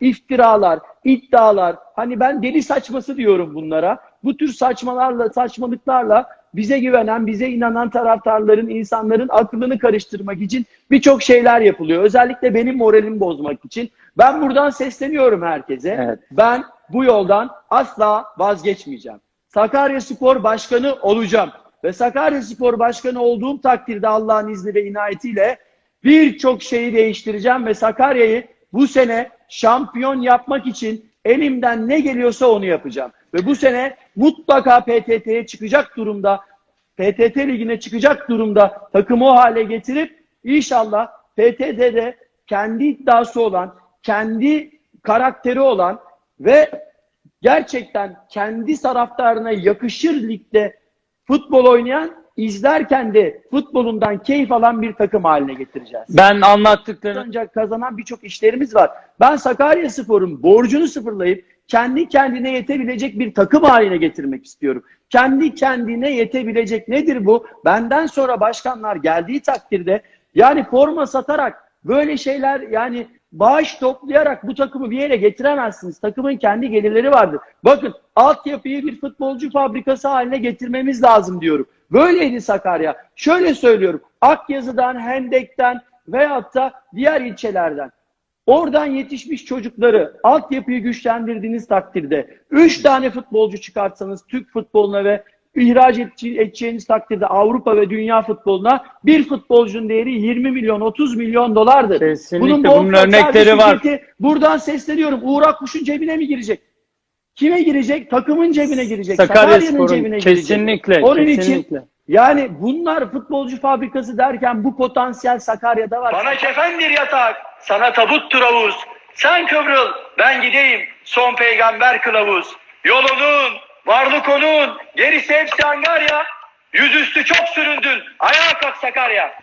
iftiralar, iddialar. Hani ben deli saçması diyorum bunlara. Bu tür saçmalarla, saçmalıklarla bize güvenen, bize inanan taraftarların, insanların aklını karıştırmak için birçok şeyler yapılıyor. Özellikle benim moralimi bozmak için. Ben buradan sesleniyorum herkese. Evet. Ben bu yoldan asla vazgeçmeyeceğim. Sakarya Spor Başkanı olacağım. Ve Sakarya Spor Başkanı olduğum takdirde Allah'ın izni ve inayetiyle birçok şeyi değiştireceğim ve Sakarya'yı bu sene şampiyon yapmak için elimden ne geliyorsa onu yapacağım. Ve bu sene mutlaka PTT'ye çıkacak durumda, PTT ligine çıkacak durumda takımı o hale getirip inşallah PTT'de kendi iddiası olan, kendi karakteri olan ve gerçekten kendi taraftarına yakışır ligde futbol oynayan, izlerken de futbolundan keyif alan bir takım haline getireceğiz. Ben anlattıklarını Ancak kazanan birçok işlerimiz var. Ben Sakarya Spor'un borcunu sıfırlayıp kendi kendine yetebilecek bir takım haline getirmek istiyorum. Kendi kendine yetebilecek nedir bu? Benden sonra başkanlar geldiği takdirde yani forma satarak böyle şeyler yani bağış toplayarak bu takımı bir yere getiremezsiniz. Takımın kendi gelirleri vardır. Bakın altyapıyı bir futbolcu fabrikası haline getirmemiz lazım diyorum. Böyleydi Sakarya. Şöyle söylüyorum. Akyazı'dan, Hendek'ten veyahut da diğer ilçelerden Oradan yetişmiş çocukları altyapıyı güçlendirdiğiniz takdirde 3 tane futbolcu çıkartsanız Türk futboluna ve ihraç edece- edeceğiniz takdirde Avrupa ve dünya futboluna bir futbolcunun değeri 20 milyon 30 milyon dolardır. Kesinlikle, bunun bonservis örnekleri var. Buradan sesleniyorum. Uğur Akkuş'un cebine mi girecek? Kime girecek? Takımın cebine girecek. Sakarya Sakarya'nın cebine girecek. kesinlikle, Onun kesinlikle. için yani bunlar futbolcu fabrikası derken bu potansiyel Sakarya'da var. Bana kefendir yatak, sana tabuttur havuz. Sen kıvrıl, ben gideyim, son peygamber kılavuz. Yolunun, varlık onun, gerisi hepsi Angarya. Yüzüstü çok süründün, ayağa kalk Sakarya.